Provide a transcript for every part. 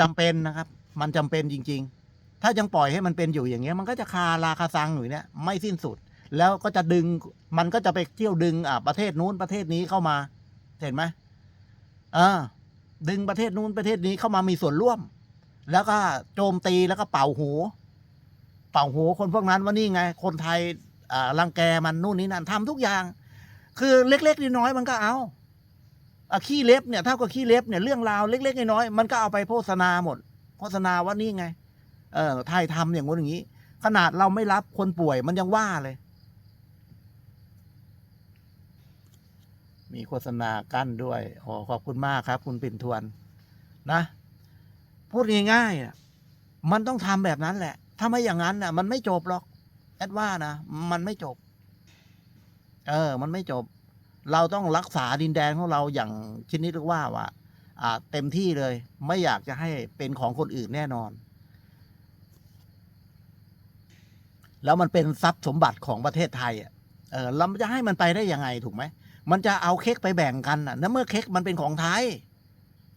จำเป็นนะครับ มันจำเป็นจริง ๆ ถ้ายังปล่อยให้มันเป็นอยู่อย่างเงี้ย มันก็จะคาราคาซังอยู่เนี่ยไม่สิ้นสุด แล้วก็จะดึงมันก็จะไปเที่ยวดึงอ่าประเทศนู้นประเทศนี้เข้ามาเห็นไหมเออดึงประเทศนู้นประเทศนี้เข้ามามีส่วนร่วม แล้วก็โจมตีแล้วก็เป่าหู เป่าหูคนพวกนั้นว่านี่ไง คนไทยอ่ารังแกมันนู่นนี่นั่นทำทุกอย่าง คือเล็กๆน้อยๆมันก็เอา ขี้เล็บเนี่ยเท่ากับขี้เล็บเนี่ยเรื่องราวเล็ก ๆ น้อยๆมันก็เอาไปโฆษณาหมด โฆษณาว่านี่ไง เออไทยทำอย่างงู้นอย่างนี้ ขนาดเราไม่รับคนป่วยมันยังว่าเลย มีโฆษณากั้นด้วยอ๋อขอบคุณมากครับ คุณปิ่นทวน นะ พูดง่ายๆมันต้องทำแบบนั้นแหละ ถ้าไม่อย่างนั้นน่ะ มันไม่จบหรอกแอดว่านะมันไม่จบ เออ มันไม่จบ เราต้องรักษาดินแดนของเราอย่างชนิดเรียกว่าว่าเต็มที่เลย ไม่อยากจะให้เป็นของคนอื่นแน่นอน แล้วมันเป็นทรัพย์สมบัติของประเทศไทยอะเออเราจะให้มันไปได้ยังไงถูกไหมมันจะเอาเค้กไปแบ่งกันอะเมื่อเค้กมันเป็นของไทย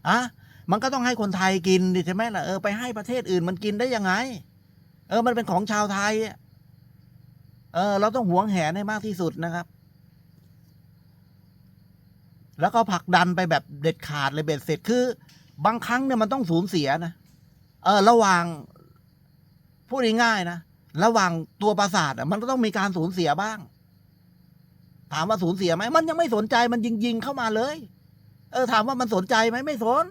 อะมันก็ต้องให้คนไทยกินดิใช่ไหมล่ะเออไปให้ประเทศอื่นมันกินได้ยังไง เออมันเป็นของชาวไทยเออเราต้องหวงแหนให้มากที่สุดนะครับ แล้วก็ผลักดันไปแบบเด็ดขาดเลยเบ็ดเสร็จคือ บางครั้งเนี่ยมันต้องสูญเสียนะเออ ระหว่างพูดง่ายๆนะระหว่างตัวประสาทอะ มันก็ต้องมีการสูญเสียบ้าง ถามว่าสูญเสียไหมมันยังไม่สนใจมันยิงยิงๆเข้ามาเลย เออ ถามว่ามันสนใจไหมไม่สน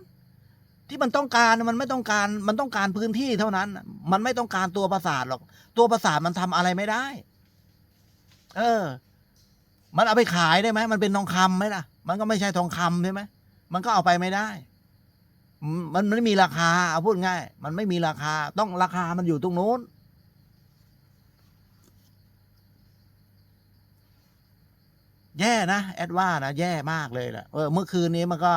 ที่มันต้องการมันไม่ต้องการ มันต้องการพื้นที่เท่านั้น มันไม่ต้องการตัวประสาทหรอก ตัวประสาทมันทำอะไรไม่ได้ เออ มันเอาไปขายได้ไหมมันเป็นทองคำไหมล่ะ มันก็ไม่ใช่ทองคำใช่ไหมมันก็เอาไปไม่ได้ มันไม่มีราคาเอาพูดง่าย มันไม่มีราคา ต้องราคามันอยู่ตรงนู้น แย่นะแอดว่านะแย่มากเลยแหละเออเมื่อคืนนี้มันก็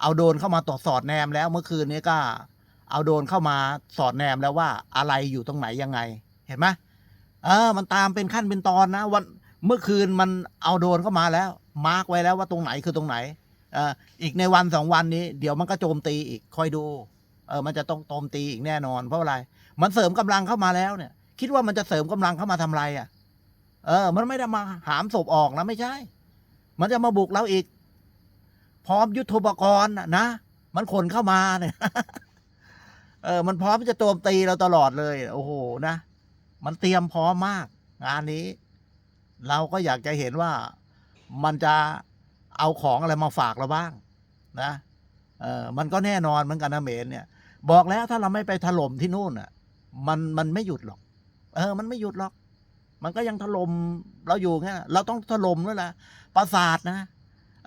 เอาโดนเข้ามาตรวจสอดแนมแล้ว เมื่อคืนนี้ก็ เอาโดนเข้ามาสอดแนมแล้วว่า อะไรอยู่ตรงไหนยังไง เห็นไหมเออ มันตามเป็นขั้นเป็นตอนนะวันเมื่อคืนมันเอาโดนเข้ามาแล้ว มาร์กไว้แล้วว่าตรงไหนคือตรงไหนอออีกในวันสองวันนี้ เดี๋ยวมันก็โจมตีอีกคอยดูเออมันจะต้องโจมตีอีกแน่นอนเพราะอะไร มันเสริมกำลังเข้ามาแล้วเนี่ย คิดว่ามันจะเสริมกำลังเข้ามาทำไรอะ เออ มันไม่ได้มาหามศพออกนะไม่ใช่ มันจะมาบุกเราอีก พร้อมยุทธปกรณ์นะมันขนเข้ามาเนี่ยเออ มันพร้อมจะโจมตีเราตลอดเลย โอ้โหนะ มันเตรียมพร้อมมาก งานนี้ เราก็อยากจะเห็นว่า มันจะเอาของอะไรมาฝากเราบ้างนะเออมันก็แน่นอนเหมือนกันนะเมนเนี่ย บอกแล้วถ้าเราไม่ไปถล่มที่นู่นอะ มันมันไม่หยุดหรอก เออ มันไม่หยุดหรอก มันก็ยังถล่มเราอยู่แค่นั้นเราต้องถล่มด้วยนะปราสาทนะ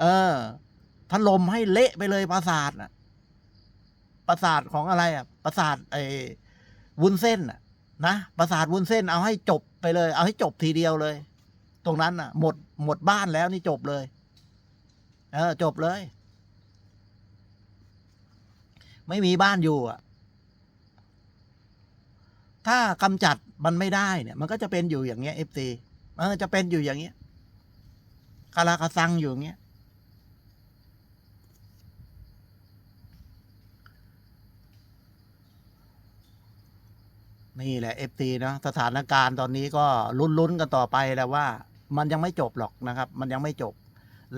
เออถล่มให้เละไปเลยปราสาทนะปราสาทของอะไรอะปราสาทไอ้วุ้นเส้นอะนะปราสาทวุ้นเส้นเอาให้จบไปเลย เอาให้จบทีเดียวเลย ตรงนั้นอะ หมดหมดบ้านแล้วนี่จบเลย เออ จบเลย ไม่มีบ้านอยู่อะ ถ้ากำจัดมันไม่ได้เนี่ย มันก็จะเป็นอยู่อย่างเงี้ยเอฟซีเออจะเป็นอยู่อย่างเงี้ยคาราคาซังอยู่อย่างเงี้ยนี่แหละเอฟซีนะสถานการณ์ตอนนี้ก็ลุ้นๆกันต่อไปแล้วว่า มันยังไม่จบหรอกนะครับ มันยังไม่จบ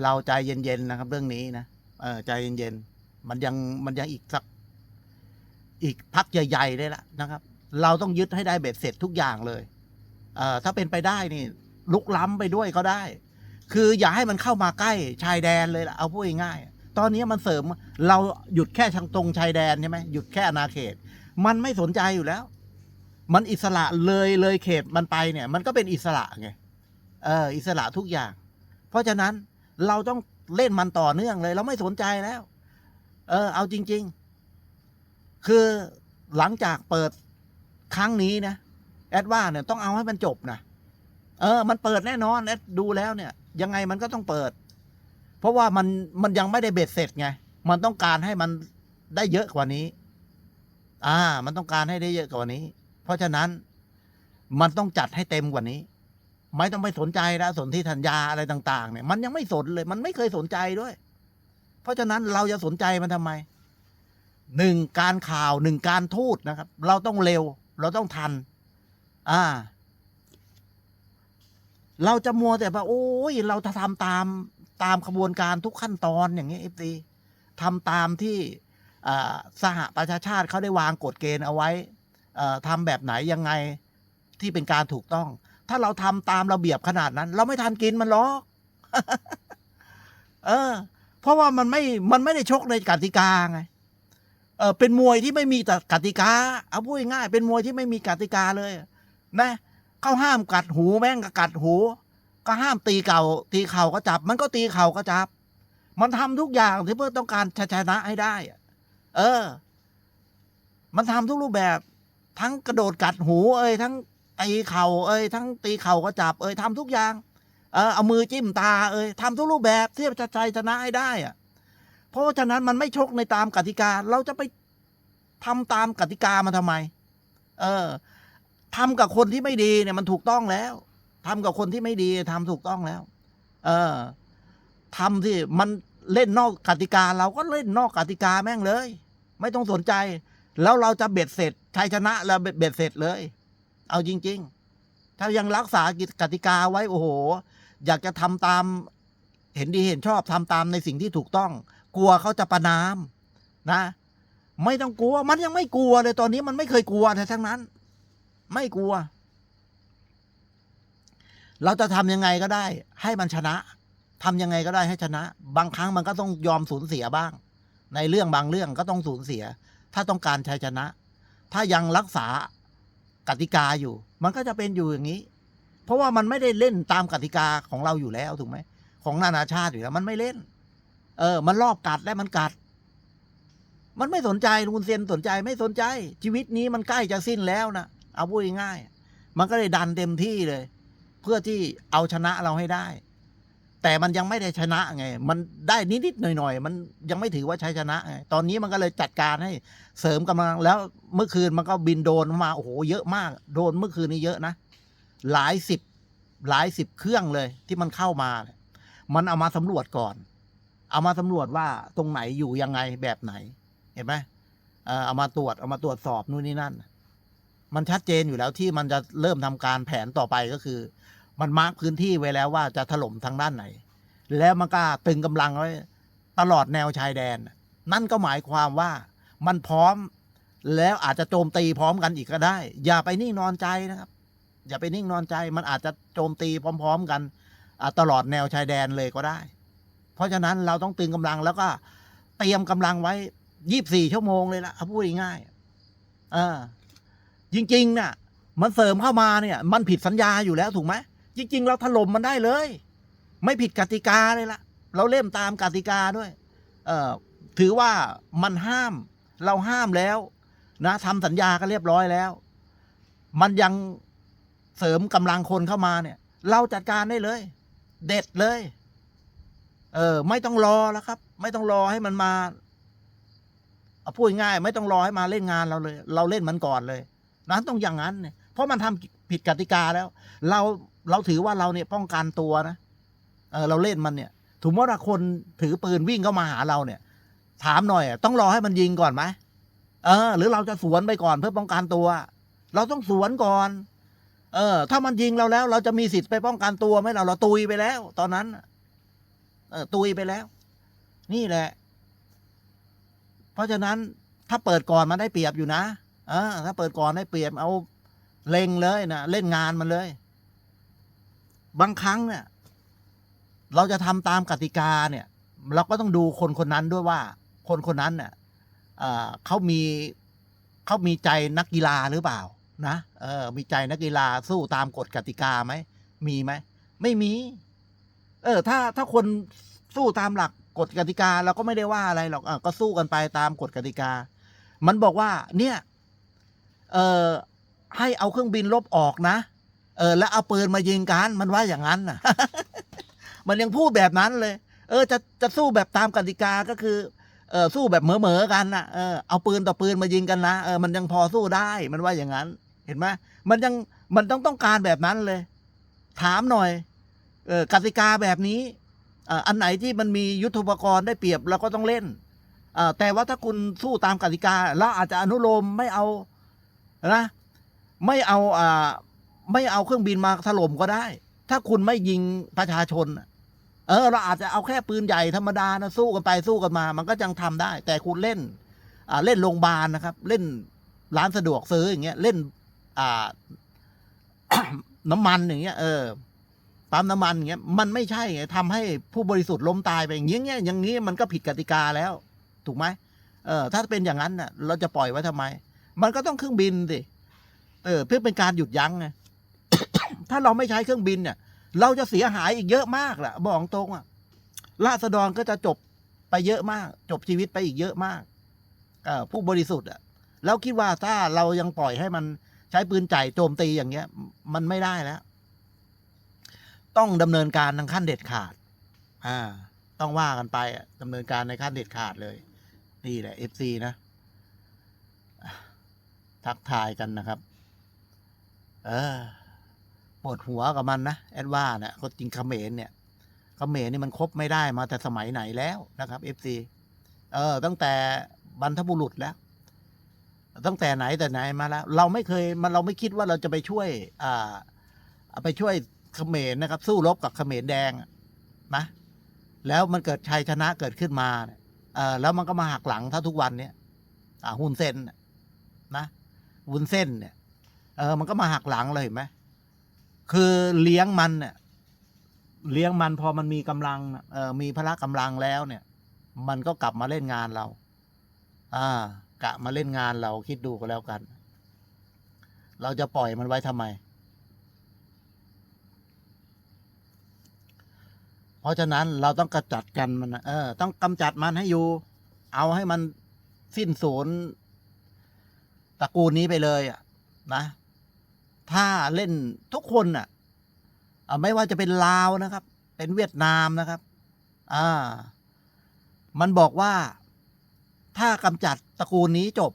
เราใจเย็นๆนะครับ เรื่องนี้นะเออใจเย็นๆมันยังมันยังอีกสัก อีกพักใหญ่ๆเลยละนะครับ เราต้องยึดให้ได้เบ็ดเสร็จทุกอย่างเลยเอ่อถ้าเป็นไปได้นี่ลุกล้ำไปด้วยก็ได้ คืออย่าให้มันเข้ามาใกล้ชายแดนเลยล่ะเอาพูดง่ายๆตอนนี้มันเสริมเราหยุดแค่ทางตรงชายแดนใช่ไหมหยุดแค่อาณาเขต มันไม่สนใจอยู่แล้ว มันอิสระเลยเลยเขตมันไปเนี่ย มันก็เป็นอิสระไง เอออิสระทุกอย่าง เพราะฉะนั้นเราต้องเล่นมันต่อเนื่องเลย เราไม่สนใจแล้ว เออ เอาจริง ๆ คือหลังจากเปิดครั้งนี้นะแอดว่าเนี่ยต้องเอาให้มันจบนะเออ มันเปิดแน่นอนแอดดูแล้วเนี่ย ยังไงมันก็ต้องเปิด เพราะว่ามันมันยังไม่ได้เบ็ดเสร็จไง มันต้องการให้มันได้เยอะกว่านี้ อ่า มันต้องการให้ได้เยอะกว่านี้ เพราะฉะนั้นมันต้องจัดให้เต็มกว่านี้ ไม่ต้องไปสนใจแล้วสนที่ธัญญาอะไรต่าง ๆ เนี่ย มันยังไม่สนเลย มันไม่เคยสนใจด้วย เพราะฉะนั้นเราจะสนใจมันทำไมหนึ่งการข่าวหนึ่งการทูตนะครับ เราต้องเร็ว เราต้องทัน อ่า เราจะมัวแต่ว่าโอ้ยเราจะทำตามตามขบวนการทุกขั้นตอนอย่างเงี้ยเอฟซีทำตามที่อสหประชาชาติเขาได้วางกฎเกณฑ์เอาไว้อ่อทำแบบไหนยังไงที่เป็นการถูกต้อง ถ้าเราทำตามระเบียบขนาดนั้น เราไม่ทันกินมันหรอกเออ เพราะว่ามันไม่มันไม่ได้ชกในกติกาไงเออเป็นมวยที่ไม่มีแต่กติกาเอาพูดง่ายเป็นมวยที่ไม่มีกติกาเลย นะเขาห้ามกัดหูแม่งก็กัดหู ก็ห้ามตีเก่า ตีเข่าก็จับ มันก็ตีเข่าก็จับ มันทำทุกอย่างที่เพื่อต้องการชนะให้ได้เออ มันทำทุกรูปแบบ ทั้งกระโดดกัดหู เอ้ยทั้ง ตีเข่าเอ้ยทั้งตีเข่าก็จับเอ้ยทำทุกอย่าง เออเอามือจิ้มตาเอ้ยทำทุกรูปแบบที่จะใจชนะให้ได้อะเพราะฉะนั้นมันไม่ชกในตามกติกา เราจะไปทำตามกติกามาทำไม เออทำกับคนที่ไม่ดีเนี่ยมันถูกต้องแล้วทำกับคนที่ไม่ดีทำถูกต้องแล้ว เออทำที่มันเล่นนอกกติกา เราก็เล่นนอกกติกาแม่งเลย ไม่ต้องสนใจ แล้วเราจะเบ็ดเสร็จชัยชนะแล้วเบ็ดเสร็จเลย เอาจริง ๆ ถ้ายังรักษากติกาไว้โอ้โห อยากจะทำตาม เห็นดีเห็นชอบทำตามในสิ่งที่ถูกต้อง กลัวเขาจะประนามนะ ไม่ต้องกลัว มันยังไม่กลัวเลยตอนนี้มันไม่เคยกลัวแต่ทั้งนั้น ไม่กลัว เราจะทำยังไงก็ได้ ให้มันชนะทำยังไงก็ได้ให้ชนะ บางครั้งมันก็ต้องยอมสูญเสียบ้าง ในเรื่องบางเรื่องก็ต้องสูญเสีย ถ้าต้องการชัยชนะ ถ้ายังรักษา กติกาอยู่ มันก็จะเป็นอยู่อย่างนี้ เพราะว่ามันไม่ได้เล่นตามกติกาของเราอยู่แล้วถูกไหมของนานาชาติอยู่แล้วมันไม่เล่น เออ มันรอบกัดและมันกัด มันไม่สนใจลุงเซียนสนใจไม่สนใจ ชีวิตนี้มันใกล้จะสิ้นแล้วนะเอาพูดง่ายมันก็เลยดันเต็มที่เลย เพื่อที่เอาชนะเราให้ได้ แต่มันยังไม่ได้ชนะไง มันได้นิดๆหน่อยๆมันยังไม่ถือว่าใชัยชนะไงตอนนี้มันก็เลยจัดการให้เสริมกำลังแล้วเมื่อคืนมันก็บินโดนมาโอ้โหเยอะมาก โดนเมื่อคืนนี้เยอะนะ หลายสิบหลายสิบเครื่องเลยที่มันเข้ามาเนี่ยมันเอามาสำรวจก่อน เอามาสำรวจว่าตรงไหนอยู่ยังไงแบบไหน เห็นไหมเออเอามาตรวจเอามาตรวจสอบนู่นนี่นั่น มันชัดเจนอยู่แล้วที่มันจะเริ่มทำการแผนต่อไปก็คือ มันมาร์กพื้นที่ไว้แล้วว่าจะถล่มทางด้านไหน แล้วมันก็ตึงกำลังไว้ตลอดแนวชายแดน นั่นก็หมายความว่ามันพร้อมแล้วอาจจะโจมตีพร้อมกันอีกก็ได้ อย่าไปนิ่งนอนใจนะครับ อย่าไปนิ่งนอนใจ มันอาจจะโจมตีพร้อม ๆ กันตลอดแนวชายแดนเลยก็ได้ เพราะฉะนั้นเราต้องตึงกำลังแล้วก็เตรียมกำลังไว้ยี่บสี่ชั่วโมงเลยละพูดง่ายๆเออจริงๆนี่ยมันเสริมเข้ามาเนี่ย มันผิดสัญญาอยู่แล้วถูกไหม จริง ๆ เราถล่มมันได้เลย ไม่ผิดกติกาเลยละเราเล่มตามกติกาด้วย เอ่อถือว่ามันห้าม เราห้ามแล้ว นะทำสัญญาก็เรียบร้อยแล้ว มันยังเสริมกำลังคนเข้ามาเนี่ย เราจัดการได้เลย เด็ดเลย เออ ไม่ต้องรอแล้วครับ ไม่ต้องรอให้มันมาเอาพูดง่ายไม่ต้องรอให้มาเล่นงานเราเลย เราเล่นมันก่อนเลย นั้นต้องอย่างนั้นเนี่ยเพราะมันทำผิดกติกาแล้ว เรา เราถือว่าเราเนี่ยป้องกันตัวนะเออเราเล่นมันเนี่ยถึงว่าคนถือปืนวิ่งเข้ามาหาเราเนี่ย ถามหน่อยต้องรอให้มันยิงก่อนไหมเออ หรือเราจะสวนไปก่อนเพื่อป้องกันตัว เราต้องสวนก่อน เออ ถ้ามันยิงเราแล้ว เราจะมีสิทธิ์ไปป้องกันตัวไหมเราเราตุยไปแล้ว ตอนนั้นเออตุยไปแล้ว นี่แหละ เพราะฉะนั้นถ้าเปิดก่อนมันได้เปรียบอยู่นะเออถ้าเปิดก่อนได้เปรียบเอาเล็งเลยนะเล่นงานมันเลย บางครั้งเนี่ย เราจะทำตามกติกาเนี่ย เราก็ต้องดูคนคนนั้นด้วยว่า คนคนนั้นเนี่ยเขามีเขามีใจนักกีฬาหรือเปล่า นะเออ มีใจนักกีฬาสู้ตามกฎกติกาไหมมีไหมไม่มี เออ ถ้าถ้าคนสู้ตามหลักกฎกติกาเราก็ไม่ได้ว่าอะไรหรอกอก็สู้กันไปตามกฎกติกา มันบอกว่า เนี่ย เออให้เอาเครื่องบินลบออกนะ ออแล้วเอาปืนมายิงกันมันว่าอย่างนั้นน่ะมันยังพูดแบบนั้นเลย เออ จะจะสู้แบบตามกติกาก็คือเออสู้แบบเหมอๆกันนะเออเอาปืนต่อปืนมายิงกันนะเออมันยังพอสู้ได้มันว่าอย่างนั้น เห็นไหมมันยังมันต้องต้องการแบบนั้นเลย ถามหน่อย เออกติกาแบบนี้อ่าอันไหนที่มันมียุทธปกรณ์ได้เปรียบเราก็ต้องเล่นอ่อแต่ว่าถ้าคุณสู้ตามกติกาเราอาจจะอนุโลมไม่เอานะไม่เอาอ่า ไม่เอาเครื่องบินมาถล่มก็ได้ ถ้าคุณไม่ยิงประชาชน เออ เราอาจจะเอาแค่ปืนใหญ่ธรรมดานะสู้กันไปสู้กันมา มันก็ยังทำได้ แต่คุณเล่น อ่าเล่นโรงพยาบาลนะครับ เล่นร้านสะดวกซื้ออย่างเงี้ย เล่น อ่า น้ำมันอย่างเงี้ย เออปั๊มน้ำมันอย่างเงี้ย มันไม่ใช่ไงทำให้ผู้บริสุทธิ์ล้มตายไปอย่างเงี้ยอย่างนี้มันก็ผิดกติกาแล้ว ถูกไหมเออ ถ้าเป็นอย่างนั้นน่ะ เราจะปล่อยไว้ทำไม มันก็ต้องเครื่องบินสิเออ เพื่อเป็นการหยุดยั้งไง ถ้าเราไม่ใช้เครื่องบินเนี่ย เราจะเสียหายอีกเยอะมากแหละบอกตรงอะราษฎรก็จะจบไปเยอะมาก จบชีวิตไปอีกเยอะมากอผู้บริสุทธิ์อะแล้วคิดว่าถ้าเรายังปล่อยให้มันใช้ปืนใจโจมตีอย่างเงี้ย มันไม่ได้แล้ว ต้องดำเนินการทางขั้นเด็ดขาด อ่า ต้องว่ากันไปอะดำเนินการในขั้นเด็ดขาดเลยนี่แหละเอฟซีนะทักทายกันนะครับ เออ ปวดหัวกับมันนะแอดว่าเนี่ยคนจริงเขมรเนี่ยเขมรนี่มันคบไม่ได้มาแต่สมัยไหนแล้วนะครับเอฟซีเออ ตั้งแต่บรรทบุรุษแล้ว ตั้งแต่ไหนแต่ไหนมาแล้ว เราไม่เคยมันเราไม่คิดว่าเราจะไปช่วย อ่าเอาไปช่วยเขมรนะครับ สู้รบกับเขมรแดงนะแล้วมันเกิดชัยชนะเกิดขึ้นมาเออแล้วมันก็มาหักหลังถ้าทุกวันเนี้ยอ่าหุนเส้นนะนะวุนเส้นเนี่ยเออมันก็มาหักหลังเลยเห็นไหม คือเลี้ยงมันเนี่ยเลี้ยงมันพอมันมีกำลังเออมีพละกำลังแล้วเนี่ย มันก็กลับมาเล่นงานเรา อ่ากะมาเล่นงานเราคิดดูก็แล้วกัน เราจะปล่อยมันไว้ทำไม เพราะฉะนั้นเราต้องกำจัดกันมันเออ ต้องกำจัดมันให้อยู่ เอาให้มันสิ้นสูญตระกูลนี้ไปเลยอะ นะ ถ้าเล่นทุกคนน่ะอะไม่ว่าจะเป็นลาวนะครับ เป็นเวียดนามนะครับ อ่า มันบอกว่าถ้ากำจัดตระกูลนี้จบ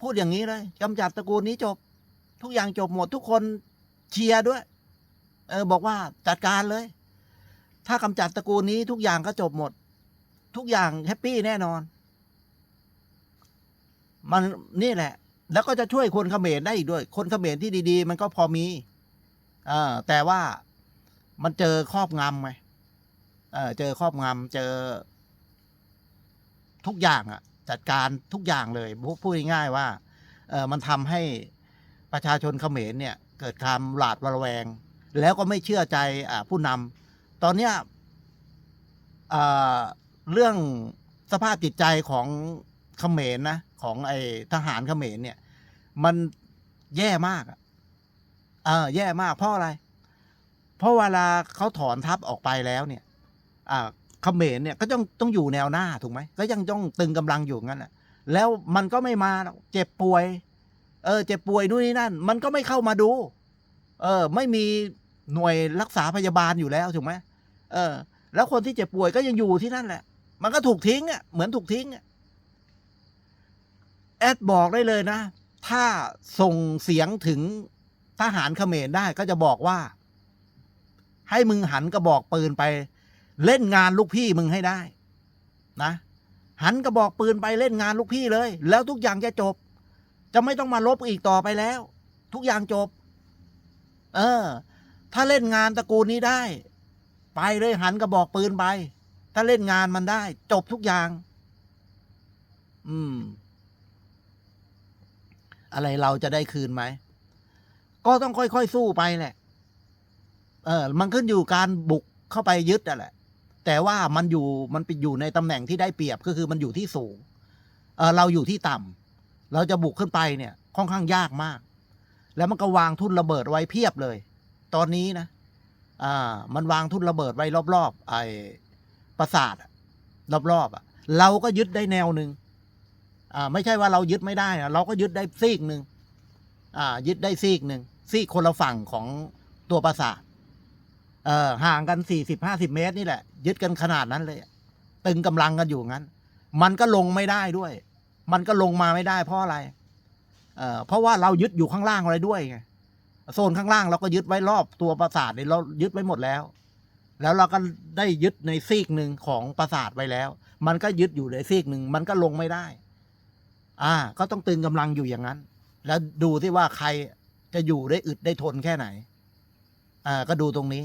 พูดอย่างนี้เลยกำจัดตระกูลนี้จบ ทุกอย่างจบหมดทุกคนเชียร์ด้วย เออ บอกว่าจัดการเลย ถ้ากำจัดตระกูลนี้ทุกอย่างก็จบหมด ทุกอย่างแฮปปี้แน่นอน มันนี่แหละ แล้วก็จะช่วยคนเขมรได้อีกด้วย คนเขมรที่ดี ๆ มันก็พอมีเออแต่ว่ามันเจอครอบงำไงเออเจอครอบงำเจอ ทุกอย่างอะจัดการทุกอย่างเลยพูดง่ายๆว่าเออมันทำให้ประชาชนเขมรเนี่ย เกิดความหลาดระแวง แล้วก็ไม่เชื่อใจอ่าผู้นำตอนเนี้ยอ่าเรื่องสภาพจิตใจของเขมรนะของไอทหารเขมรเนี่ย มันแย่มากอะเออแย่มากเพราะอะไร เพราะเวลาเขาถอนทัพออกไปแล้วเนี่ย อ่าเขมรเนี่ยก็ต้องต้องอยู่แนวหน้าถูกไหมก็ยังต้องตึงกำลังอยู่งั้นแหละแล้วมันก็ไม่มาเจ็บป่วย เออ เจ็บป่วยนู่นนี่นั่น มันก็ไม่เข้ามาดู เออ ไม่มีหน่วยรักษาพยาบาลอยู่แล้วถูกไหมเออ แล้วคนที่เจ็บป่วยก็ยังอยู่ที่นั่นแหละ มันก็ถูกทิ้งอะเหมือนถูกทิ้งอะแอดบอกได้เลยนะ ถ้าส่งเสียงถึงทหารเขมรได้ก็จะบอกว่า ให้มึงหันกระบอกปืนไป เล่นงานลูกพี่มึงให้ได้ นะ หันกระบอกปืนไปเล่นงานลูกพี่เลย แล้วทุกอย่างจะจบ จะไม่ต้องมาลบอีกต่อไปแล้ว ทุกอย่างจบ เออ ถ้าเล่นงานตระกูลนี้ได้ ไปเลยหันกระบอกปืนไป ถ้าเล่นงานมันได้ จบทุกอย่าง อืม อะไรเราจะได้คืนไหม ก็ต้องค่อยๆสู้ไปแหละ เออ มันขึ้นอยู่การบุกเข้าไปยึดอะแหละ แต่ว่ามันอยู่มันไปอยู่ในตำแหน่งที่ได้เปรียบก็คือมันอยู่ที่สูง เออเราอยู่ที่ต่ำเราจะบุกขึ้นไปเนี่ย ค่อนข้างยากมาก แล้วมันก็วางทุ่นระเบิดไว้เพียบเลย ตอนนี้นะอ่า มันวางทุ่นระเบิดไว้รอบๆไอ้ปราสาทรอบๆอะ เราก็ยึดได้แนวหนึ่ง ไม่ใช่ว่าเรายึดไม่ได้นะเราก็ยึดได้ซีกหนึ่งอ่ายึดได้ซีกหนึ่งซีกคนละฝั่งของตัวปราสาทเออห่างกันสี่สิบห้าสิบเมตรนี่แหละ ยึดกันขนาดนั้นเลย ตึงกำลังกันอยู่งั้น มันก็ลงไม่ได้ด้วย มันก็ลงมาไม่ได้เพราะอะไรเออเพราะว่าเรายึดอยู่ข้างล่างอะไรด้วยไงโซนข้างล่างเราก็ยึดไว้รอบตัวปราสาทเนี่ยเรายึดไว้หมดแล้ว แล้วเราก็ได้ยึดในซีกหนึ่งของปราสาทไว้แล้ว มันก็ยึดอยู่ในซีกหนึ่งมันก็ลงไม่ได้ อ่าก็ต้องตึงกำลังอยู่อย่างนั้น แล้วดูที่ว่าใครจะอยู่ได้อึดได้ทนแค่ไหนอ่าก็ดูตรงนี้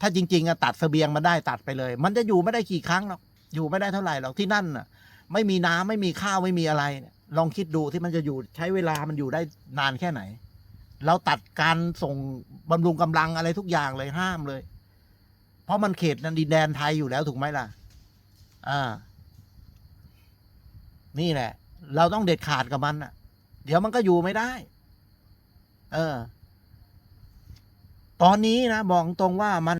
ถ้าจริง ๆอะตัดเสบียงมาได้ตัดไปเลย มันจะอยู่ไม่ได้กี่ครั้งหรอกอยู่ไม่ได้เท่าไหร่หรอกที่นั่นน่ะ ไม่มีน้ำไม่มีข้าวไม่มีอะไร ลองคิดดูที่มันจะอยู่ใช้เวลามันอยู่ได้นานแค่ไหน เราตัดการส่งบำรุงกำลังอะไรทุกอย่างเลยห้ามเลย เพราะมันเขตนันดินแดนไทยอยู่แล้วถูกไหมล่ะ อ่า นี่แหละ เราต้องเด็ดขาดกับมันอะ เดี๋ยวมันก็อยู่ไม่ได้ เออ ตอนนี้นะบอกตรงว่ามัน